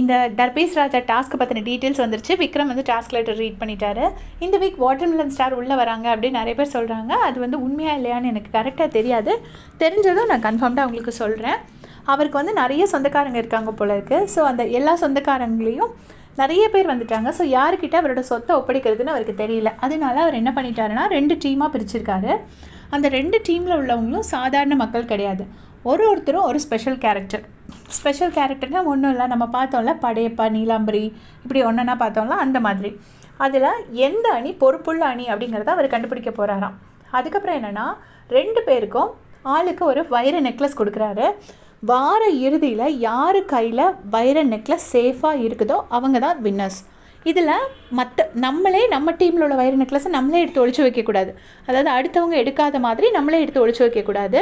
இந்த தர்பேஸ் ராஜா டாஸ்க் பற்றின டீட்டெயில்ஸ் வந்துருச்சு. விக்ரம் வந்து டாஸ்க் லெட்டர் ரீட் பண்ணிட்டாரு. இந்த வீக் வாட்டர்மெலன் ஸ்டார் உள்ளே வராங்க அப்படின்னு நிறைய பேர் சொல்கிறாங்க அது வந்து உண்மையாக இல்லையான்னு எனக்கு கரெக்டாக தெரியாது. தெரிஞ்சதும் நான் கன்ஃபார்ம்டாக உங்களுக்கு சொல்கிறேன் அவருக்கு வந்து நிறைய சொந்தக்காரங்க இருக்காங்க போல இருக்குது ஸோ அந்த எல்லா சொந்தக்காரங்களையும் நிறைய பேர் வந்துட்டாங்க. ஸோ யாருக்கிட்ட அவரோட சொத்தை ஒப்படைக்கிறதுன்னு அவருக்கு தெரியல. அதனால அவர் என்ன பண்ணிட்டாருன்னா ரெண்டு டீமாக பிரிச்சிருக்காரு. அந்த ரெண்டு டீமில் உள்ளவங்களும் சாதாரண மக்கள் கிடையாது. ஒரு ஒருத்தரும் ஒரு ஸ்பெஷல் கேரக்டர் ஸ்பெஷல் கேரக்டர்னால் ஒன்றும் இல்லை. நம்ம பார்த்தோம்ல படையப்பா நீலாம்பரி இப்படி ஒன்றா பார்த்தோம்ல அந்த மாதிரி. அதில் எந்த அணி பொறுப்புள்ள அணி அப்படிங்கிறத அவர் கண்டுபிடிக்க போகிறாராம் அதுக்கப்புறம் என்னென்னா ரெண்டு பேருக்கும் ஆளுக்கு ஒரு வைர நெக்லஸ் கொடுக்குறாரு. வார இறுதியில் யார் கையில் வைர நெக்லஸ் சேஃபாக இருக்குதோ அவங்க தான் வின்னர்ஸ் இதில் மற்ற நம்மளே நம்ம டீமில் உள்ள வைர நெக்லஸை நம்மளே எடுத்து ஒழிச்சு வைக்கக்கூடாது அதாவது அடுத்தவங்க எடுக்காத மாதிரி நம்மளே எடுத்து ஒழிச்சு வைக்கக்கூடாது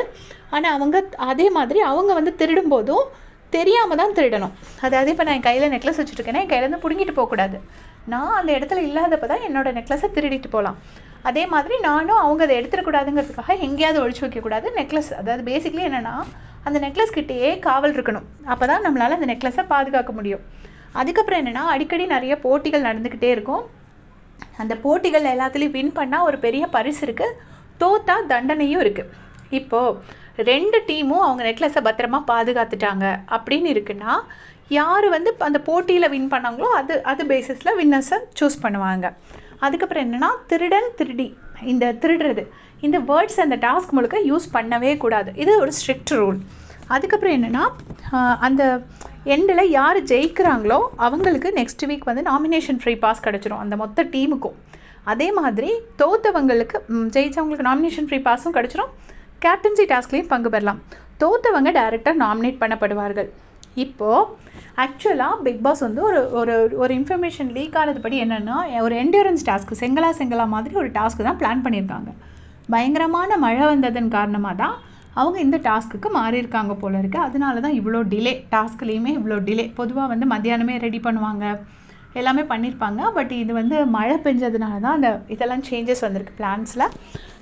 ஆனால் அவங்க அதே மாதிரி அவங்க வந்து திருடும் போதும் தெரியாமல் தான் திருடணும். அதாவது இப்போ நான் என் கையில் நெக்லஸ் வச்சுருக்கேன்னா என் கையிலேருந்து பிடுங்கிட்டு போகக்கூடாது. நான் அந்த இடத்துல இல்லாதப்போ தான் என்னோடய நெக்லஸை திருடிட்டு போகலாம் அதே மாதிரி நானும் அவங்க அதை எடுத்துடக்கூடாதுங்கிறதுக்காக எங்கேயாவது ஒழிச்சு வைக்கக்கூடாது. நெக்லஸ் அதாவது பேசிக்லி என்னென்னா அந்த நெக்லஸ் கிட்டேயே காவல் இருக்கணும். அப்போ தான் நம்மளால் அந்த நெக்லஸை பாதுகாக்க முடியும். அதுக்கப்புறம் என்னென்னா அடிக்கடி நிறைய போட்டிகள் நடந்துக்கிட்டே இருக்கும். அந்த போட்டிகள் எல்லாத்துலேயும் வின் பண்ணால் ஒரு பெரிய பரிசு இருக்குது தோத்தா தண்டனையும் இருக்குது இப்போது ரெண்டு டீமும் அவங்க நெக்லஸை பத்திரமா பாதுகாத்துட்டாங்க. அப்படின்னு இருக்குன்னா யார் வந்து அந்த போட்டியில் வின் பண்ணாங்களோ அது அது பேசிஸில் வின்னர்ஸை சூஸ் பண்ணுவாங்க. அதுக்கப்புறம் என்னென்னா திருடன் திருடி இந்த திருடுறது இந்த வேர்ட்ஸ் அந்த டாஸ்க் முழுக்க யூஸ் பண்ணவே கூடாது. இது ஒரு ஸ்ட்ரிக்ட் ரூல் அதுக்கப்புறம் என்னென்னா அந்த எண்டில் யார் ஜெயிக்கிறாங்களோ அவங்களுக்கு நெக்ஸ்ட் வீக் வந்து நாமினேஷன் ஃப்ரீ பாஸ் கிடச்சிரும் அந்த மொத்த டீமுக்கும் அதே மாதிரி தோத்தவங்களுக்கு ஜெயித்தவங்களுக்கு ஜெயிச்சவங்களுக்கு நாமினேஷன் ஃப்ரீ பாஸும் கிடச்சிரும். கேப்டன்சி டாஸ்க்லேயும் பங்கு பெறலாம். தோத்தவங்க டேரெக்டாக நாமினேட் பண்ணப்படுவார்கள். இப்போது ஆக்சுவலாக பிக் பாஸ் வந்து ஒரு ஒரு ஒரு இன்ஃபர்மேஷன் லீக் ஆனதுபடி என்னென்னா ஒரு என்டூரன்ஸ் டாஸ்க்கு செங்கலா செங்கலா மாதிரி ஒரு டாஸ்க்கு தான் பிளான் பண்ணியிருக்காங்க. பயங்கரமான மழை வந்ததன் காரணமாக தான் அவங்க இந்த டாஸ்க்குக்கு மாறியிருக்காங்க போல இருக்குது அதனால தான் இவ்வளோ டிலே டாஸ்க்லேயுமே இவ்வளோ டிலே பொதுவாக வந்து மத்தியானமே ரெடி பண்ணுவாங்க. எல்லாமே பண்ணியிருப்பாங்க பட் இது வந்து மழை பெஞ்சதுனால தான் அந்த இதெல்லாம் சேஞ்சஸ் வந்திருக்கு பிளான்ஸில்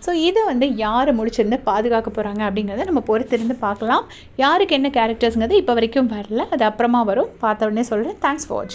ஸோ இதை வந்து யார் முடிச்சிருந்து பாதுகாக்க போகிறாங்க அப்படிங்கிறத நம்ம பொறுத்திருந்து பார்க்கலாம். யாருக்கு என்ன கேரக்டர்ஸுங்கிறது இப்போ வரைக்கும் வரல. அது அப்புறமா வரும். பார்த்த உடனே சொல்கிறேன் தேங்க்ஸ் ஃபார் வாட்சிங்